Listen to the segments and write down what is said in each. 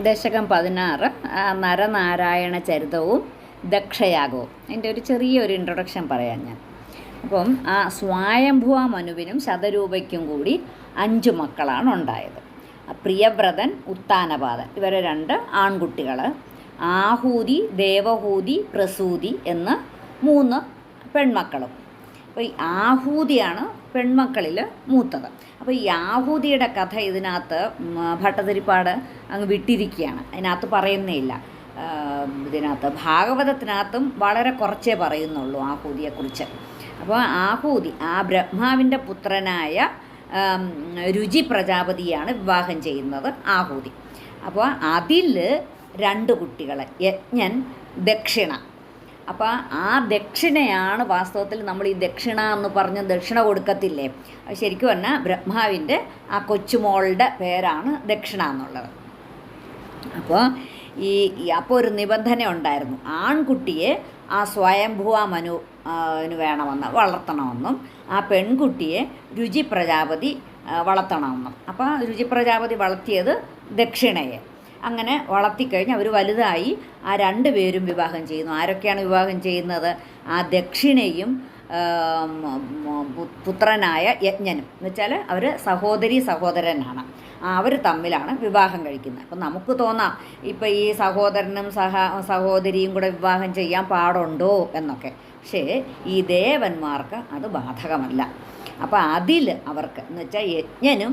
ദശകം പതിനാറ് നരനാരായണ ചരിതവും ദക്ഷയാഗവും. എന്റെ ഒരു ചെറിയൊരു ഇൻട്രൊഡക്ഷൻ പറയാം ഞാൻ. അപ്പം ആ സ്വായംഭുവ മനുവിനും ശതരൂപയ്ക്കും കൂടി അഞ്ച് മക്കളാണ് ഉണ്ടായത്. പ്രിയവ്രതൻ ഉത്താനപാതൻ ഇവരെ രണ്ട് ആൺകുട്ടികൾ ആഹൂതി ദേവഹൂതി പ്രസൂതി എന്ന് മൂന്ന് പെൺമക്കളും. അപ്പോൾ ഈ ആഹൂതിയാണ് പെൺമക്കളിൽ മൂത്തത്. അപ്പോൾ ഈ ആഹൂതിയുടെ കഥ ഇതിനകത്ത് ഭട്ടതിരിപ്പാട് അങ്ങ് വിട്ടിരിക്കുകയാണ്. അതിനകത്ത് പറയുന്നേയില്ല ഇതിനകത്ത് ഭാഗവതത്തിനകത്തും വളരെ കുറച്ചേ പറയുന്നുള്ളൂ ആഹൂതിയെക്കുറിച്ച്. അപ്പോൾ ആഹൂതി ആ ബ്രഹ്മാവിന്റെ പുത്രനായ രുചി പ്രജാപതിയാണ് വിവാഹം ചെയ്യുന്നത് ആഹൂതി. അപ്പോൾ അതിൽ രണ്ട് കുട്ടികളെ യജ്ഞൻ ദക്ഷിണ. അപ്പോൾ ആ ദക്ഷിണയാണ് വാസ്തവത്തിൽ നമ്മൾ ഈ ദക്ഷിണ എന്ന് പറഞ്ഞ് ദക്ഷിണ കൊടുക്കത്തില്ലേ? ശരിക്കും പറഞ്ഞാൽ ബ്രഹ്മാവിന്റെ ആ കൊച്ചുമോളുടെ പേരാണ് ദക്ഷിണ എന്നുള്ളത്. അപ്പോൾ ഈ അപ്പോൾ ഒരു നിബന്ധന ഉണ്ടായിരുന്നു. ആൺകുട്ടിയെ ആ സ്വയംഭുവ മനു വേണമെന്ന് വളർത്തണമെന്നും ആ പെൺകുട്ടിയെ രുചി പ്രജാപതി വളർത്തണമെന്നും. അപ്പോൾ രുചി പ്രജാപതി വളർത്തിയത് ദക്ഷിണയെ. അങ്ങനെ വളർത്തിക്കഴിഞ്ഞ് അവർ വലുതായി ആ രണ്ട് പേരും വിവാഹം ചെയ്യുന്നു. ആരൊക്കെയാണ് വിവാഹം ചെയ്യുന്നത്? ആ ദക്ഷിണയും പുത്രനായ യജ്ഞനും. എന്ന് വെച്ചാൽ അവർ സഹോദരി സഹോദരനാണ്. അവർ തമ്മിലാണ് വിവാഹം കഴിക്കുന്നത്. അപ്പം നമുക്ക് തോന്നാം ഇപ്പം ഈ സഹോദരനും സഹ സഹോദരിയും കൂടെ വിവാഹം ചെയ്യാൻ പാടുണ്ടോ എന്നൊക്കെ. പക്ഷേ ഈ ദേവന്മാർക്ക് അത് ബാധകമല്ല. അപ്പോൾ അതിൽ അവർക്ക് എന്ന് വെച്ചാൽ യജ്ഞനും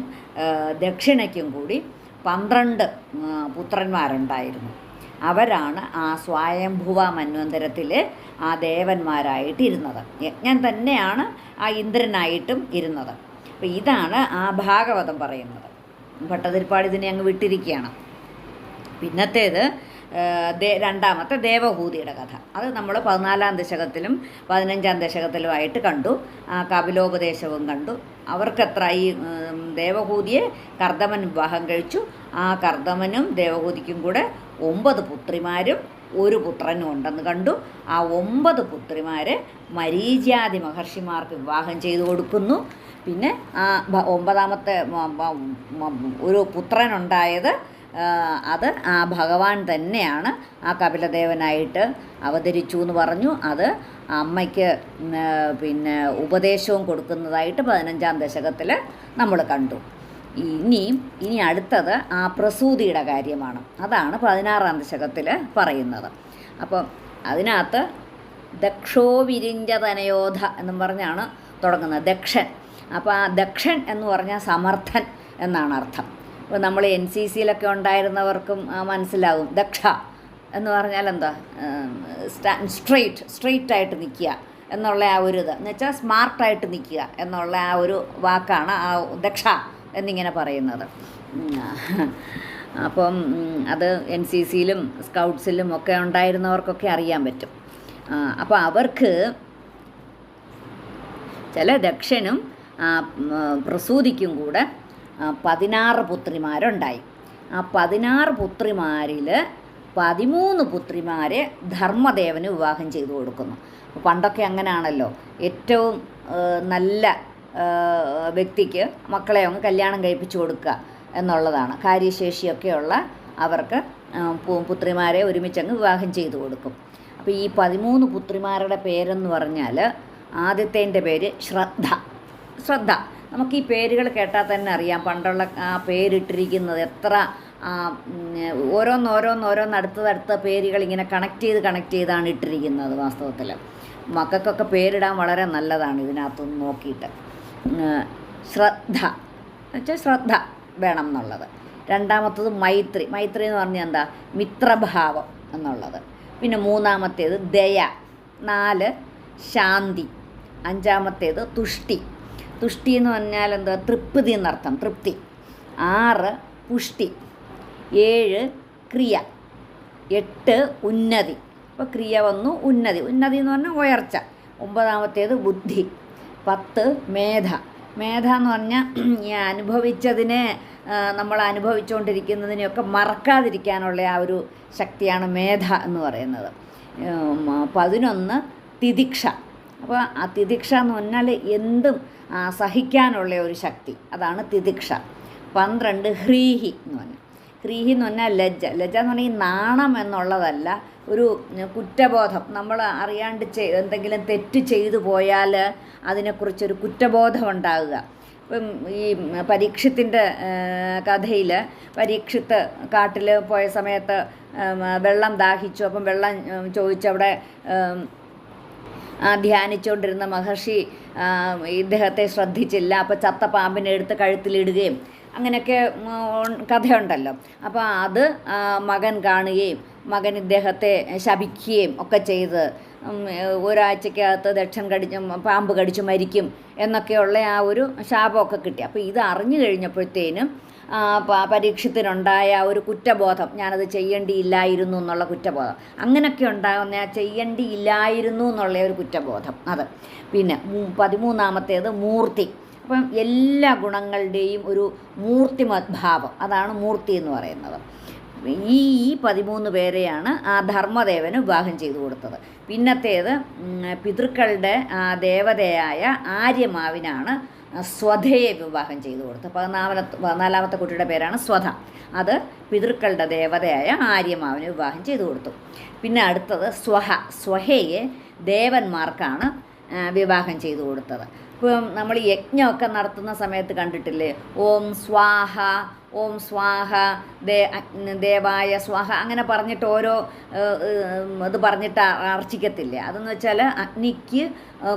ദക്ഷിണയ്ക്കും കൂടി പന്ത്രണ്ട് പുത്രന്മാരുണ്ടായിരുന്നു. അവരാണ് ആ സ്വയംഭുവ മന്വന്തരത്തിൽ ആ ദേവന്മാരായിട്ട് ഇരുന്നത് യജ്ഞൻ തന്നെയാണ് ആ ഇന്ദ്രനായിട്ടും ഇരുന്നത്. അപ്പോൾ ഇതാണ് ആ ഭാഗവതം പറയുന്നത്. ഭട്ടതിരിപ്പാട് ഇതിനെ അങ്ങ് വിട്ടിരിക്കുകയാണ്. പിന്നത്തേത് രണ്ടാമത്തെ ദേവഭൂതിയുടെ കഥ. അത് നമ്മൾ പതിനാലാം ദശകത്തിലും പതിനഞ്ചാം ദശകത്തിലുമായിട്ട് കണ്ടു. ആ കപിലോപദേശവും കണ്ടു. അവർക്കത്ര ഈ ദേവഭൂതിയെ കർദമൻ വിവാഹം കഴിച്ചു. ആ കർദമനും ദേവഭൂതിക്കും കൂടെ ഒമ്പത് പുത്രിമാരും ഒരു പുത്രനും ഉണ്ടെന്ന് കണ്ടു. ആ ഒമ്പത് പുത്രിമാരെ മരീചാതി മഹർഷിമാർക്ക് വിവാഹം ചെയ്തു കൊടുക്കുന്നു. പിന്നെ ആ ഒമ്പതാമത്തെ ഒരു പുത്രനുണ്ടായത് അത് ആ ഭഗവാൻ തന്നെയാണ് ആ കപിലദേവനായിട്ട് അവതരിച്ചു എന്ന് പറഞ്ഞു. അത് അമ്മയ്ക്ക് പിന്നെ ഉപദേശവും കൊടുക്കുന്നതായിട്ട് പതിനഞ്ചാം ദശകത്തിൽ നമ്മൾ കണ്ടു. ഇനിയും ഇനി അടുത്തത് ആ പ്രസൂതിയുടെ കാര്യമാണ്. അതാണ് പതിനാറാം ദശകത്തിൽ പറയുന്നത്. അപ്പം അതിനകത്ത് ദക്ഷോ വിരിഞ്ചതനയോധ എന്നും പറഞ്ഞാണ് തുടങ്ങുന്നത്. ദക്ഷൻ. അപ്പോൾ ആ ദക്ഷൻ എന്ന് പറഞ്ഞാൽ സമർത്ഥൻ എന്നാണ് അർത്ഥം. നമ്മൾ എൻ സി സിയിലൊക്കെ ഉണ്ടായിരുന്നവർക്കും മനസ്സിലാവും. ദക്ഷ എന്ന് പറഞ്ഞാൽ എന്താ? സ്ട്രെയിറ്റ് സ്ട്രെയിറ്റ് ആയിട്ട് നിൽക്കുക എന്നുള്ള ആ ഒരു ഇത്. എന്ന് വെച്ചാൽ സ്മാർട്ടായിട്ട് നിൽക്കുക എന്നുള്ള ആ ഒരു വാക്കാണ് ആ ദക്ഷ എന്നിങ്ങനെ പറയുന്നത്. അപ്പം അത് എൻ സി സിയിലും സ്കൗട്ട്സിലും ഒക്കെ ഉണ്ടായിരുന്നവർക്കൊക്കെ അറിയാൻ പറ്റും. അപ്പോൾ അവർക്ക് ചില ദക്ഷനും പ്രസൂതിക്കും കൂടെ പതിനാറ് പുത്രിമാരുണ്ടായി. ആ പതിനാറ് പുത്രിമാരിൽ പതിമൂന്ന് പുത്രിമാരെ ധർമ്മദേവന് വിവാഹം ചെയ്തു കൊടുക്കുന്നു. പണ്ടൊക്കെ അങ്ങനെയാണല്ലോ ഏറ്റവും നല്ല വ്യക്തിക്ക് മക്കളെ അങ്ങ് കല്യാണം കഴിപ്പിച്ചു കൊടുക്കുക എന്നുള്ളതാണ്. കാര്യശേഷിയൊക്കെയുള്ള അവർക്ക് പുത്രിമാരെ ഒരുമിച്ചങ്ങ് വിവാഹം ചെയ്തു കൊടുക്കും. അപ്പോൾ ഈ പതിമൂന്ന് പുത്രിമാരുടെ പേരെന്ന് പറഞ്ഞാൽ ആദ്യത്തേന്റെ പേര് ശ്രദ്ധ. ശ്രദ്ധ. നമുക്ക് ഈ പേരുകൾ കേട്ടാൽ തന്നെ അറിയാം. പണ്ടുള്ള ആ പേരിട്ടിരിക്കുന്നത് എത്ര ഓരോന്നോരോന്നോരോന്ന് അടുത്തതടുത്ത പേരുകൾ ഇങ്ങനെ കണക്ട് ചെയ്ത് കണക്ട് ചെയ്താണ് ഇട്ടിരിക്കുന്നത് വാസ്തവത്തിൽ മക്കൾക്കൊക്കെ പേരിടാൻ വളരെ നല്ലതാണ് ഇതിനകത്തുനിന്ന് നോക്കിയിട്ട്. ശ്രദ്ധ. എന്നുവെച്ചാൽ ശ്രദ്ധ വേണം എന്നുള്ളത്. രണ്ടാമത്തത് മൈത്രി. മൈത്രി എന്ന് പറഞ്ഞാൽ എന്താ? മിത്രഭാവം എന്നുള്ളത്. പിന്നെ മൂന്നാമത്തേത് ദയ. നാല് ശാന്തി. അഞ്ചാമത്തേത് തുഷ്ടി. തുഷ്ടി എന്ന് പറഞ്ഞാൽ എന്താ തൃപ്തി എന്നർത്ഥം. തൃപ്തി. ആറ് പുഷ്ടി. ഏഴ് ക്രിയ. എട്ട് ഉന്നതി. അപ്പോൾ ക്രിയ വന്നു ഉന്നതി. ഉന്നതി എന്ന് പറഞ്ഞാൽ ഉയർച്ച. ഒമ്പതാമത്തേത് ബുദ്ധി. പത്ത് മേധ. മേധ എന്ന് പറഞ്ഞാൽ ഈ അനുഭവിച്ചതിനെ നമ്മൾ അനുഭവിച്ചുകൊണ്ടിരിക്കുന്നതിനെയൊക്കെ മറക്കാതിരിക്കാനുള്ള ആ ഒരു ശക്തിയാണ് മേധ എന്ന് പറയുന്നത്. പതിനൊന്ന് തിദിക്ഷ. അപ്പോൾ ആ തിദിക്ഷ എന്ന് പറഞ്ഞാൽ എന്തും സഹിക്കാനുള്ള ഒരു ശക്തി. അതാണ് തിദിക്ഷ. പന്ത്രണ്ട് ഹ്രീഹി എന്ന് പറഞ്ഞു. ഹ്രീഹി എന്ന് പറഞ്ഞാൽ ലജ്ജ. ലജ്ജ എന്ന് പറഞ്ഞാൽ നാണം എന്നുള്ളതല്ല ഒരു കുറ്റബോധം. നമ്മൾ അറിയാണ്ട് എന്തെങ്കിലും തെറ്റ് ചെയ്തു പോയാൽ അതിനെക്കുറിച്ചൊരു കുറ്റബോധം ഉണ്ടാകുക. ഇപ്പം ഈ പരീക്ഷത്തിന്റെ കഥയിൽ പരീക്ഷത്ത് കാട്ടിൽ പോയ സമയത്ത് വെള്ളം ദാഹിച്ചു. അപ്പം വെള്ളം ചോദിച്ചവിടെ ധ്യാനിച്ചുകൊണ്ടിരുന്ന മഹർഷി ഇദ്ദേഹത്തെ ശ്രദ്ധിച്ചില്ല. അപ്പോൾ ചത്ത പാമ്പിനെ എടുത്ത് കഴുത്തിലിടുകയും അങ്ങനെയൊക്കെ കഥയുണ്ടല്ലോ. അപ്പോൾ അത് മകൻ കാണുകയും മകൻ ഇദ്ദേഹത്തെ ശപിക്കുകയും ഒക്കെ ചെയ്ത് ഒരാഴ്ചക്കകത്ത് ദക്ഷൻ കടിച്ച് പാമ്പ് കടിച്ച് മരിക്കും എന്നൊക്കെയുള്ള ആ ഒരു ശാപമൊക്കെ കിട്ടി. അപ്പോൾ ഇത് അറിഞ്ഞു കഴിഞ്ഞപ്പോഴത്തേനും പരീക്ഷത്തിനുണ്ടായ ഒരു കുറ്റബോധം ഞാനത് ചെയ്യേണ്ടിയില്ലായിരുന്നു എന്നുള്ള കുറ്റബോധം. അങ്ങനെയൊക്കെ ഉണ്ടാകുന്ന ചെയ്യേണ്ടിയില്ലായിരുന്നു എന്നുള്ള ഒരു കുറ്റബോധം അത്. പിന്നെ പതിമൂന്നാമത്തേത് മൂർത്തി. അപ്പം എല്ലാ ഗുണങ്ങളുടെയും ഒരു മൂർത്തിമദ്ഭാവം അതാണ് മൂർത്തി എന്ന് പറയുന്നത്. ഈ ഈ പതിമൂന്ന് പേരെയാണ് ആ ധർമ്മദേവന് വിവാഹം ചെയ്തു കൊടുത്തത്. പിന്നത്തേത് പിതൃക്കളുടെ ആ ദേവതയായ ആര്യമാവിനാണ് സ്വധയെ വിവാഹം ചെയ്തു കൊടുത്തത്. പതിനാല പതിനാലാമത്തെ കുട്ടിയുടെ പേരാണ് സ്വധ. അത് പിതൃക്കളുടെ ദേവതയായ ആര്യമാവിന് വിവാഹം ചെയ്തു കൊടുത്തു. പിന്നെ അടുത്തത് സ്വഹ. സ്വഹയെ ദേവന്മാർക്കാണ് വിവാഹം ചെയ്തു കൊടുത്തത്. ഇപ്പം നമ്മൾ യജ്ഞമൊക്കെ നടത്തുന്ന സമയത്ത് കണ്ടിട്ടില്ലേ? ഓം സ്വാഹ ഓം സ്വാഹ ദേ ദേവായ സ്വാഹ അങ്ങനെ പറഞ്ഞിട്ട് ഓരോ ഇത് പറഞ്ഞിട്ട് അർച്ചിക്കത്തില്ലേ? അതെന്ന് വെച്ചാൽ അഗ്നിക്ക്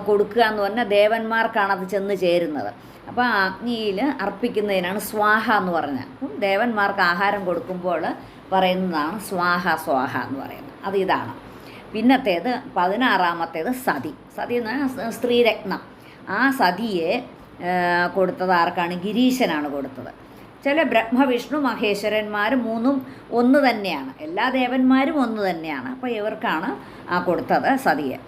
കൊടുക്കുക എന്ന് പറഞ്ഞാൽ ദേവന്മാർക്കാണ് അത് ചെന്ന് ചേരുന്നത്. അപ്പോൾ ആ അഗ്നിയിൽ അർപ്പിക്കുന്നതിനാണ് സ്വാഹ എന്ന് പറഞ്ഞാൽ അപ്പം ദേവന്മാർക്ക് ആഹാരം കൊടുക്കുമ്പോൾ പറയുന്നതാണ് സ്വാഹ സ്വാഹ എന്ന് പറയുന്നത്. അത് ഇതാണ്. പിന്നത്തേത് പതിനാറാമത്തേത് സതി. സതി എന്ന് സ്ത്രീരത്നം. ആ സതിയെ കൊടുത്തത് ആർക്കാണ്? ഗിരീശനാണ് കൊടുത്തത്. ചില ബ്രഹ്മവിഷ്ണു മഹേശ്വരന്മാർ മൂന്നും ഒന്ന് തന്നെയാണ്. എല്ലാ ദേവന്മാരും ഒന്ന് തന്നെയാണ്. അപ്പോൾ ഇവർക്കാണ് ആ കൊടുത്തത് സതിയെ.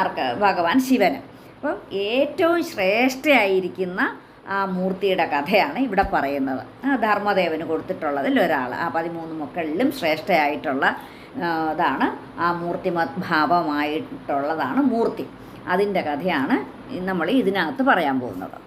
ആർക്ക്? ഭഗവാൻ ശിവന്. അപ്പം ഏറ്റവും ശ്രേഷ്ഠയായിരിക്കുന്ന ആ മൂർത്തിയുടെ കഥയാണ് ഇവിടെ പറയുന്നത്. ധർമ്മദേവന് കൊടുത്തിട്ടുള്ളതിൽ ഒരാൾ ആ പതിമൂന്ന് മക്കളിലും ശ്രേഷ്ഠയായിട്ടുള്ള ഇതാണ് ആ മൂർത്തിമത് ഭാവമായിട്ടുള്ളതാണ് മൂർത്തി. അതിന്റെ കഥയാണ് നമ്മൾ ഇതിനകത്ത് പറയാൻ പോകുന്നത്.